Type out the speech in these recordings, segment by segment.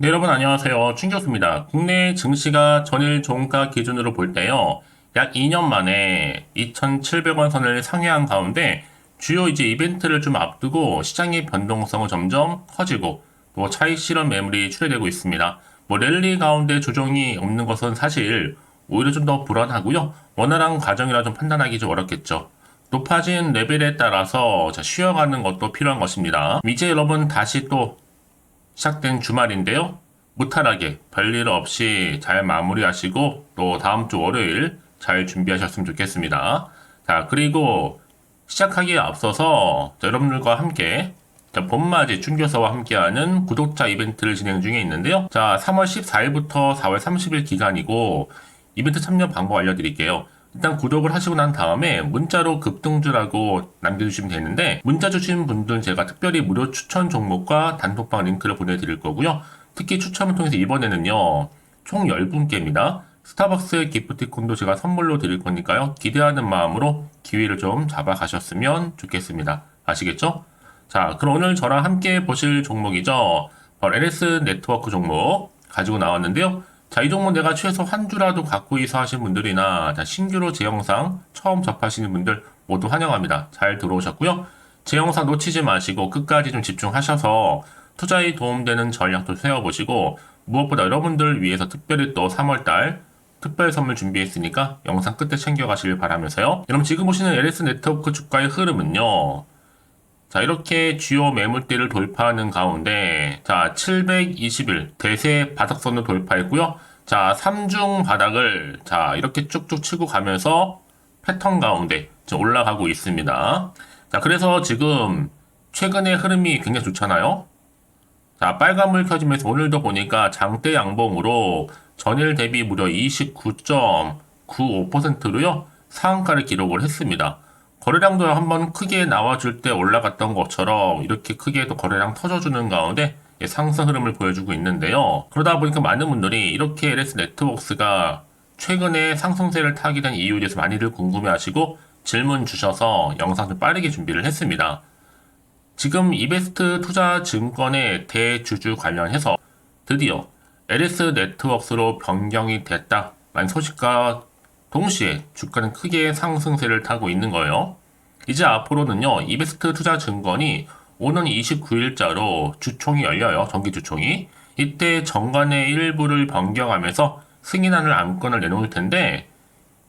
네, 여러분 안녕하세요. 충격수입니다. 국내 증시가 전일 종가 기준으로 볼 때요. 약 2년 만에 2,700원 선을 상회한 가운데 주요 이제 이벤트를 좀 앞두고 시장의 변동성은 점점 커지고 또 차익 실현 매물이 출회되고 있습니다. 뭐 랠리 가운데 조정이 없는 것은 사실 오히려 좀 더 불안하고요. 원활한 과정이라 좀 판단하기 좀 어렵겠죠. 높아진 레벨에 따라서 자, 쉬어가는 것도 필요한 것입니다. 이제 여러분 다시 또 시작된 주말인데요. 무탈하게 별일 없이 잘 마무리하시고 또 다음 주 월요일 잘 준비하셨으면 좋겠습니다. 자, 그리고 시작하기에 앞서서 자, 여러분들과 함께 자, 봄맞이 충교서와 함께하는 구독자 이벤트를 진행 중에 있는데요. 자, 3월 14일부터 4월 30일 기간이고 이벤트 참여 방법 알려드릴게요. 일단 구독을 하시고 난 다음에 문자로 급등주라고 남겨주시면 되는데 문자 주신 분들 제가 특별히 무료 추천 종목과 단톡방 링크를 보내드릴 거고요. 특히 추첨을 통해서 이번에는요. 총 10분께입니다. 스타벅스 기프티콘도 제가 선물로 드릴 거니까요. 기대하는 마음으로 기회를 좀 잡아 가셨으면 좋겠습니다. 아시겠죠? 자, 그럼 오늘 저랑 함께 보실 종목이죠. 바로 LS 네트워크 종목 가지고 나왔는데요. 자, 이 종목 내가 최소 한 주라도 갖고 있어 하신 분들이나 자, 신규로 제 영상 처음 접하시는 분들 모두 환영합니다. 잘 들어오셨고요. 제 영상 놓치지 마시고 끝까지 좀 집중하셔서 투자에 도움되는 전략도 세워보시고 무엇보다 여러분들 위해서 특별히 또 3월달 특별 선물 준비했으니까 영상 끝에 챙겨가시길 바라면서요. 여러분 지금 보시는 LS 네트워크 주가의 흐름은요. 자, 이렇게 주요 매물대를 돌파하는 가운데, 자, 720일 대세 바닥선을 돌파했고요. 자, 3중 바닥을, 자, 이렇게 쭉쭉 치고 가면서 패턴 가운데 올라가고 있습니다. 자, 그래서 지금 최근의 흐름이 굉장히 좋잖아요. 자, 빨간불 켜지면서 오늘도 보니까 장대 양봉으로 전일 대비 무려 29.95%로요, 상한가를 기록을 했습니다. 거래량도 한번 크게 나와줄 때 올라갔던 것처럼 이렇게 크게 또 거래량 터져주는 가운데 예, 상승 흐름을 보여주고 있는데요. 그러다 보니까 많은 분들이 이렇게 LS 네트워크스가 최근에 상승세를 타게 된 이유에 대해서 많이들 궁금해 하시고 질문 주셔서 영상 좀 빠르게 준비를 했습니다. 지금 이베스트 투자증권의 대주주 관련해서 드디어 LS 네트워크스로 변경이 됐다라는 소식과 동시에 주가는 크게 상승세를 타고 있는 거예요. 이제 앞으로는요, 이베스트 투자 증권이 오는 29일자로 주총이 열려요. 정기 주총이. 이때 정관의 일부를 변경하면서 승인안을 안건을 내놓을 텐데,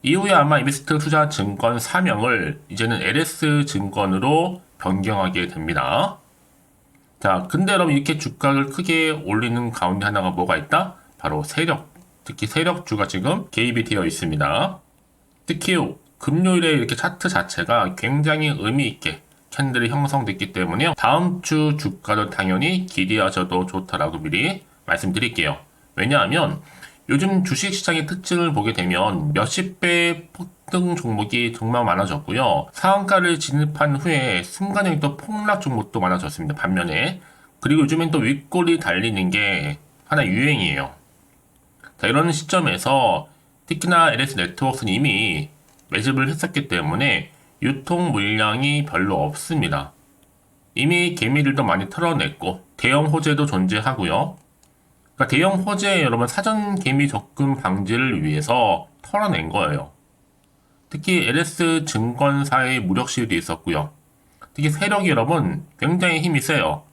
이후에 아마 이베스트 투자 증권 사명을 이제는 LS 증권으로 변경하게 됩니다. 자, 근데 여러분 이렇게 주가를 크게 올리는 가운데 하나가 뭐가 있다? 바로 세력. 특히 세력주가 지금 개입이 되어 있습니다. 특히 금요일에 이렇게 차트 자체가 굉장히 의미 있게 캔들이 형성됐기 때문에 다음 주 주가도 당연히 기대하셔도 좋다라고 미리 말씀드릴게요. 왜냐하면 요즘 주식 시장의 특징을 보게 되면 몇십 배 폭등 종목이 정말 많아졌고요. 상한가를 진입한 후에 순간적인 또 폭락 종목도 많아졌습니다. 반면에 그리고 요즘엔 또 윗골이 달리는 게 하나 유행이에요. 자, 이런 시점에서 특히나 LS 네트워크는 이미 매집을 했었기 때문에 유통 물량이 별로 없습니다. 이미 개미들도 많이 털어냈고 대형 호재도 존재하고요. 그러니까 대형 호재 여러분 사전 개미 접근 방지를 위해서 털어낸 거예요. 특히 LS 증권사의 무력실도 있었고요. 특히 세력이 여러분 굉장히 힘이 세요.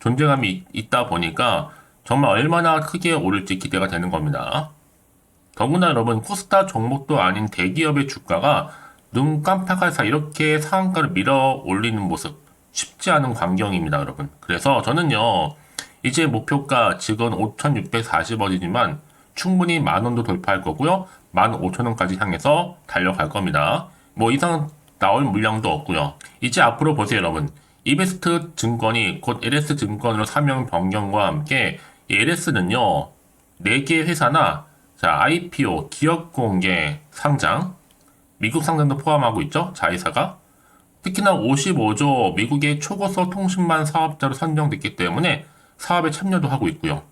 존재감이 있다 보니까 정말 얼마나 크게 오를지 기대가 되는 겁니다. 더구나 여러분 코스타 종목도 아닌 대기업의 주가가 눈 깜빡할 사이 이렇게 상한가를 밀어 올리는 모습 쉽지 않은 광경입니다 여러분. 그래서 저는요 이제 목표가 지금 5640원이지만 충분히 만원도 돌파할 거고요. 15,000원까지 향해서 달려갈 겁니다. 뭐 이상 나올 물량도 없고요. 이제 앞으로 보세요 여러분. 이베스트 증권이 곧 LS 증권으로 사명 변경과 함께 이 LS는요 4개 회사나 자, IPO, 기업 공개 상장, 미국 상장도 포함하고 있죠. 자회사가. 특히나 55조 미국의 초고속 통신망 사업자로 선정됐기 때문에 사업에 참여도 하고 있고요.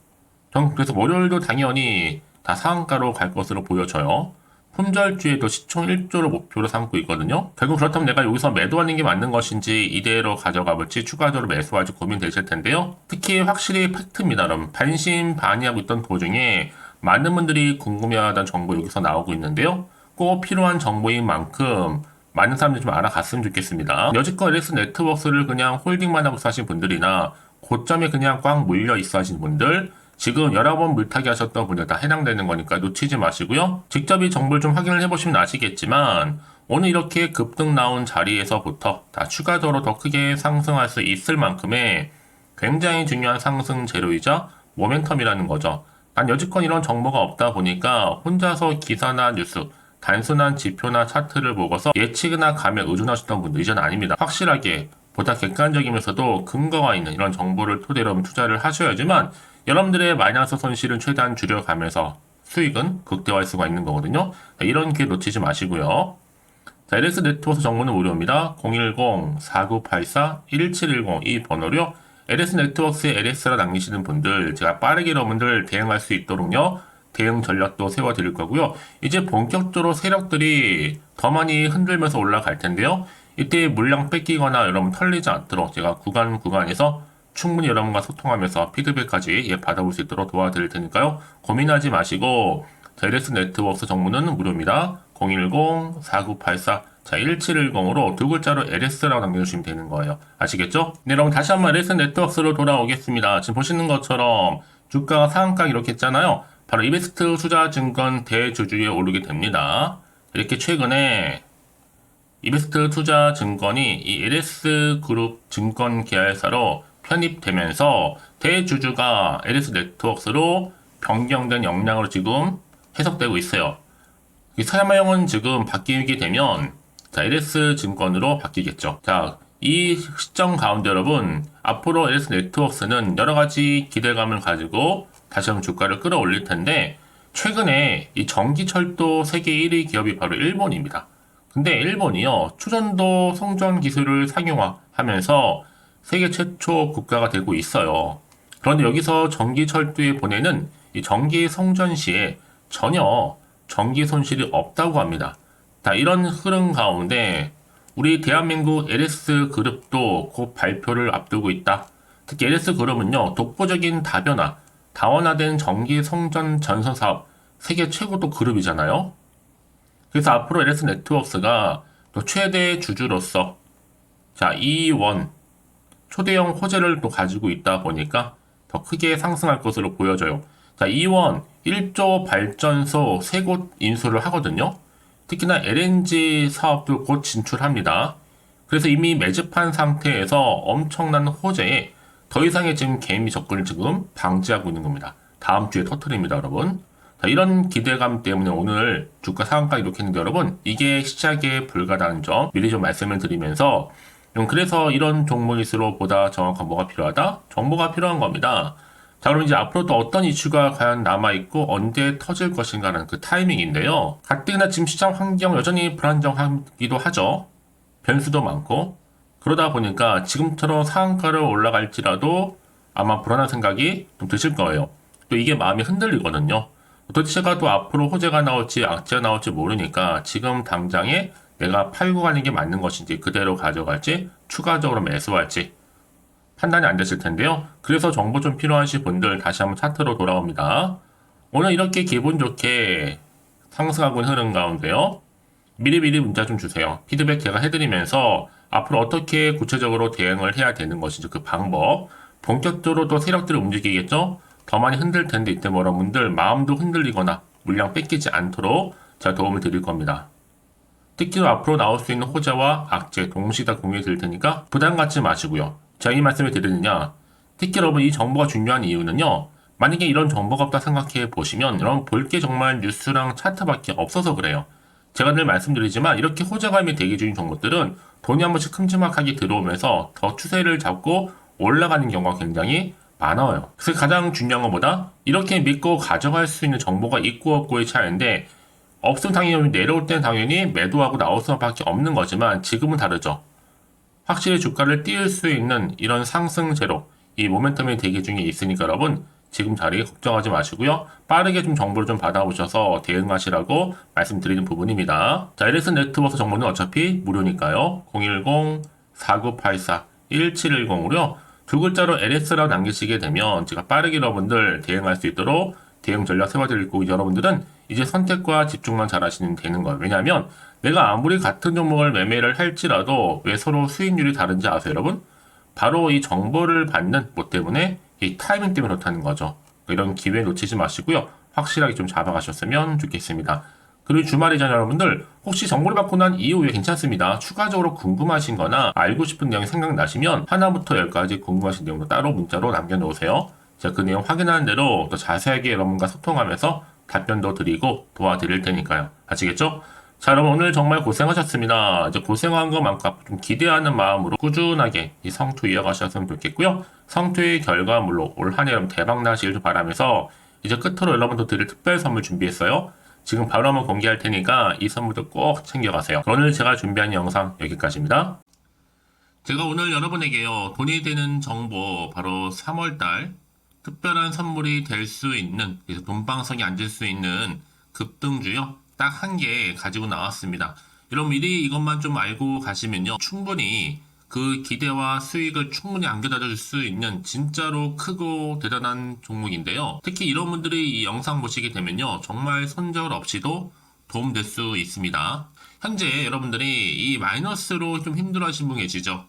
전 그래서 월요일도 당연히 다 상한가로 갈 것으로 보여져요. 품절주에도 시총 1조를 목표로 삼고 있거든요. 결국 그렇다면 내가 여기서 매도하는 게 맞는 것인지 이대로 가져가 볼지 추가적으로 매수할지 고민되실 텐데요. 특히 확실히 팩트입니다. 여러분 반신반의하고 있던 도중에 많은 분들이 궁금해하던 정보 여기서 나오고 있는데요. 꼭 필요한 정보인 만큼 많은 사람들이 좀 알아갔으면 좋겠습니다. 여지껏 LS 네트워크를 그냥 홀딩만 하고 사신 분들이나 고점에 그냥 꽉 물려 있어 하신 분들 지금 여러 번 물타기 하셨던 분들 다 해당되는 거니까 놓치지 마시고요. 직접 이 정보를 좀 확인을 해보시면 아시겠지만 오늘 이렇게 급등 나온 자리에서부터 다 추가적으로 더 크게 상승할 수 있을 만큼의 굉장히 중요한 상승 재료이자 모멘텀이라는 거죠. 난 여지껏 이런 정보가 없다 보니까 혼자서 기사나 뉴스, 단순한 지표나 차트를 보고서 예측이나 감에 의존하셨던 분들 이전 아닙니다. 확실하게 보다 객관적이면서도 근거가 있는 이런 정보를 토대로 투자를 하셔야지만 여러분들의 마이너스 손실은 최대한 줄여가면서 수익은 극대화할 수가 있는 거거든요. 자, 이런 기회 놓치지 마시고요. 자, LS 네트워크 정보는 무료입니다. 010-4984-1710 이 번호로요. LS 네트워크에 LS라 남기시는 분들 제가 빠르게 여러분들 대응할 수 있도록요. 대응 전략도 세워드릴 거고요. 이제 본격적으로 세력들이 더 많이 흔들면서 올라갈 텐데요. 이때 물량 뺏기거나 여러분 털리지 않도록 제가 구간 구간에서 충분히 여러분과 소통하면서 피드백까지 예, 받아볼 수 있도록 도와드릴 테니까요. 고민하지 마시고 LS 네트워크 정보는 무료입니다. 010-4984 자, 1710으로 두 글자로 LS라고 남겨주시면 되는 거예요. 아시겠죠? 네, 여러분 다시 한번 LS 네트워크로 돌아오겠습니다. 지금 보시는 것처럼 주가가 상한가 이렇게 했잖아요. 바로 이베스트 투자증권 대주주에 오르게 됩니다. 이렇게 최근에 이베스트 투자증권이 이 LS 그룹 증권 계열사로 편입되면서 대주주가 LS 네트워크로 변경된 역량으로 지금 해석되고 있어요. 이 사야마형은 지금 바뀌게 되면 자, LS 증권으로 바뀌겠죠. 자, 이 시점 가운데 여러분, 앞으로 LS 네트워크는 여러 가지 기대감을 가지고 다시 한번 주가를 끌어올릴 텐데, 최근에 이 전기철도 세계 1위 기업이 바로 일본입니다. 근데 일본이요, 추전도 송전 기술을 상용화하면서 세계 최초 국가가 되고 있어요. 그런데 여기서 전기 철도에 보내는 이 전기 송전 시에 전혀 전기 손실이 없다고 합니다. 자, 이런 흐름 가운데 우리 대한민국 LS 그룹도 곧 발표를 앞두고 있다. 특히 LS 그룹은요, 독보적인 다변화, 다원화된 전기 송전 전선 사업 세계 최고 또 그룹이잖아요. 그래서 앞으로 LS 네트워크가 또 최대 주주로서 자, 이원 초대형 호재를 또 가지고 있다 보니까 더 크게 상승할 것으로 보여져요. 자, 이원 1조 발전소 세곳 인수를 하거든요. 특히나 LNG 사업도 곧 진출합니다. 그래서 이미 매집한 상태에서 엄청난 호재에 더 이상의 지금 개미 접근을 지금 방지하고 있는 겁니다. 다음 주에 터트립니다, 여러분. 자, 이런 기대감 때문에 오늘 주가 상한가 이렇게 했는데 여러분, 이게 시작에 불과하다는 점 미리 좀 말씀을 드리면서 음, 그래서 이런 종목일수록 보다 정확한 뭐가 필요하다? 정보가 필요한 겁니다. 자, 그럼 이제 앞으로 또 어떤 이슈가 과연 남아있고 언제 터질 것인가는 그 타이밍인데요. 가뜩이나 지금 시장 환경 여전히 불안정하기도 하죠. 변수도 많고. 그러다 보니까 지금처럼 상한가를 올라갈지라도 아마 불안한 생각이 좀 드실 거예요. 또 이게 마음이 흔들리거든요. 도대체가 또 앞으로 호재가 나올지 악재가 나올지 모르니까 지금 당장에 내가 팔고 가는 게 맞는 것인지 그대로 가져갈지 추가적으로 매수할지 판단이 안 됐을 텐데요. 그래서 정보 좀 필요하신 분들 다시 한번 차트로 돌아옵니다. 오늘 이렇게 기분 좋게 상승하고 흐름 가운데요. 미리미리 문자 좀 주세요. 피드백 제가 해드리면서 앞으로 어떻게 구체적으로 대응을 해야 되는 것인지 그 방법 본격적으로 또 세력들을 움직이겠죠? 더 많이 흔들 텐데 이때 뭐 여러분들 마음도 흔들리거나 물량 뺏기지 않도록 제가 도움을 드릴 겁니다. 특히나 앞으로 나올 수 있는 호재와 악재 동시에 다 공유해 드릴 테니까 부담 갖지 마시고요. 제가 이 말씀을 드리느냐 특히 여러분 이 정보가 중요한 이유는요. 만약에 이런 정보가 없다 생각해 보시면 여러분 볼 게 정말 뉴스랑 차트밖에 없어서 그래요. 제가 늘 말씀드리지만 이렇게 호재감이 대기 중인 정보들은 돈이 한 번씩 큼지막하게 들어오면서 더 추세를 잡고 올라가는 경우가 굉장히 많아요. 그래서 가장 중요한 것보다 이렇게 믿고 가져갈 수 있는 정보가 있고 없고의 차이인데 없으면 당연히 내려올 때는 당연히 매도하고 나올 수밖에 없는 거지만 지금은 다르죠. 확실히 주가를 띄울 수 있는 이런 상승 제로, 이 모멘텀이 대기 중에 있으니까 여러분 지금 자리 걱정하지 마시고요. 빠르게 좀 정보를 좀 받아오셔서 대응하시라고 말씀드리는 부분입니다. 자, LS 네트워크 정보는 어차피 무료니까요. 010-4984-1710으로요. 두 글자로 LS라고 남기시게 되면 제가 빠르게 여러분들 대응할 수 있도록 대응 전략 세워드릴 거고 여러분들은 이제 선택과 집중만 잘 하시면 되는 거예요. 왜냐하면 내가 아무리 같은 종목을 매매를 할지라도 왜 서로 수익률이 다른지 아세요, 여러분? 바로 이 정보를 받는 뭐 때문에 이 타이밍 때문에 그렇다는 거죠. 이런 기회 놓치지 마시고요. 확실하게 좀 잡아가셨으면 좋겠습니다. 그리고 주말이잖아요, 여러분들. 혹시 정보를 받고 난 이후에 괜찮습니다. 추가적으로 궁금하신 거나 알고 싶은 내용이 생각나시면 하나부터 열까지 궁금하신 내용도 따로 문자로 남겨놓으세요. 제가 그 내용 확인하는 대로 더 자세하게 여러분과 소통하면서 답변도 드리고 도와드릴 테니까요. 아시겠죠? 자, 여러분 오늘 정말 고생하셨습니다. 이제 고생한 것만큼 좀 기대하는 마음으로 꾸준하게 이 성투 이어가셨으면 좋겠고요. 성투의 결과물로 올 한해 여러분 대박 나시길 바라면서 이제 끝으로 여러분도 드릴 특별 선물 준비했어요. 지금 바로 한번 공개할 테니까 이 선물도 꼭 챙겨가세요. 오늘 제가 준비한 영상 여기까지입니다. 제가 오늘 여러분에게요 돈이 되는 정보 바로 3월달 특별한 선물이 될 수 있는 그래서 돈방석에 앉을 수 있는 급등주요 딱 한 개 가지고 나왔습니다. 여러분 미리 이것만 좀 알고 가시면요 충분히 그 기대와 수익을 충분히 안겨다 줄 수 있는 진짜로 크고 대단한 종목인데요. 특히 이런 분들이 이 영상 보시게 되면요 정말 손절 없이도 도움될 수 있습니다. 현재 여러분들이 이 마이너스로 좀 힘들어하시는 분 계시죠?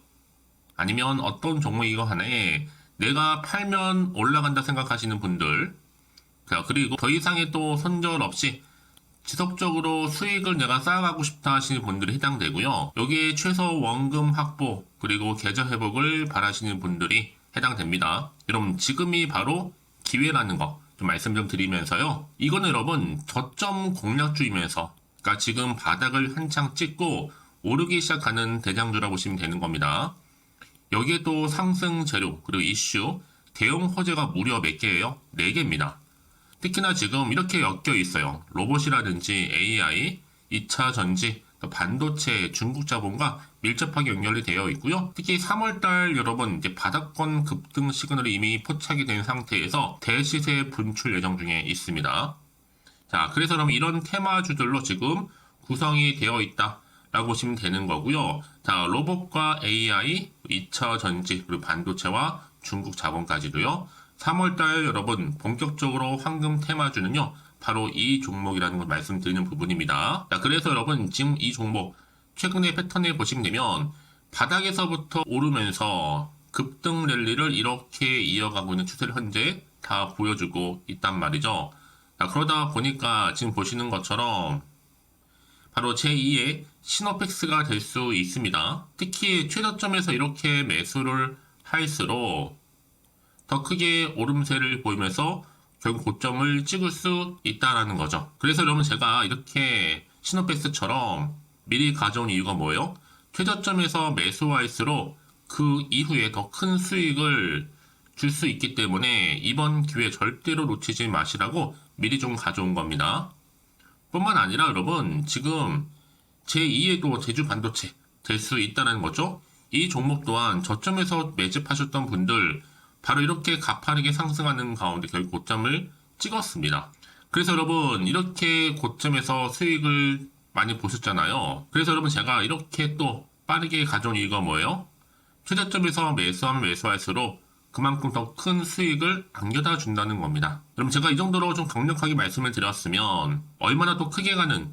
아니면 어떤 종목이고 하나에 내가 팔면 올라간다 생각하시는 분들 자, 그리고 더 이상의 또 손절 없이 지속적으로 수익을 내가 쌓아가고 싶다 하시는 분들이 해당되고요. 여기에 최소 원금 확보 그리고 계좌 회복을 바라시는 분들이 해당됩니다. 여러분 지금이 바로 기회라는 거 좀 말씀 좀 드리면서요. 이거는 여러분 저점 공략주이면서 그러니까 지금 바닥을 한창 찍고 오르기 시작하는 대장주라고 보시면 되는 겁니다. 여기에 또 상승 재료 그리고 이슈 대형 호재가 무려 몇 개예요? 4개입니다. 특히나 지금 이렇게 엮여 있어요. 로봇이라든지 AI, 2차 전지, 또 반도체, 중국 자본과 밀접하게 연결이 되어 있고요. 특히 3월달 여러분 이제 바닥권 급등 시그널이 이미 포착이 된 상태에서 대시세 분출 예정 중에 있습니다. 자, 그래서 그럼 이런 테마주들로 지금 구성이 되어 있다. 라고 보시면 되는 거고요. 자, 로봇과 AI, 2차 전지, 그리고 반도체와 중국 자본까지도요. 3월달 여러분 본격적으로 황금 테마주는요. 바로 이 종목이라는 걸 말씀드리는 부분입니다. 자, 그래서 여러분 지금 이 종목 최근의 패턴을 보시면 되면 바닥에서부터 오르면서 급등 랠리를 이렇게 이어가고 있는 추세를 현재 다 보여주고 있단 말이죠. 자, 그러다 보니까 지금 보시는 것처럼 바로 제2의 시노펙스가 될 수 있습니다. 특히 최저점에서 이렇게 매수를 할수록 더 크게 오름세를 보이면서 결국 고점을 찍을 수 있다라는 거죠. 그래서 여러분 제가 이렇게 시노펙스처럼 미리 가져온 이유가 뭐예요? 최저점에서 매수할수록 그 이후에 더 큰 수익을 줄 수 있기 때문에 이번 기회 절대로 놓치지 마시라고 미리 좀 가져온 겁니다. 뿐만 아니라 여러분 지금 제2의도 제주 반도체 될 수 있다는 거죠. 이 종목 또한 저점에서 매집하셨던 분들 바로 이렇게 가파르게 상승하는 가운데 결국 고점을 찍었습니다. 그래서 여러분 이렇게 고점에서 수익을 많이 보셨잖아요. 그래서 여러분 제가 이렇게 또 빠르게 가져온 이유가 뭐예요? 최저점에서 매수하면 매수할수록 그만큼 더 큰 수익을 안겨다 준다는 겁니다. 그럼 제가 이 정도로 좀 강력하게 말씀을 드렸으면 얼마나 또 크게 가는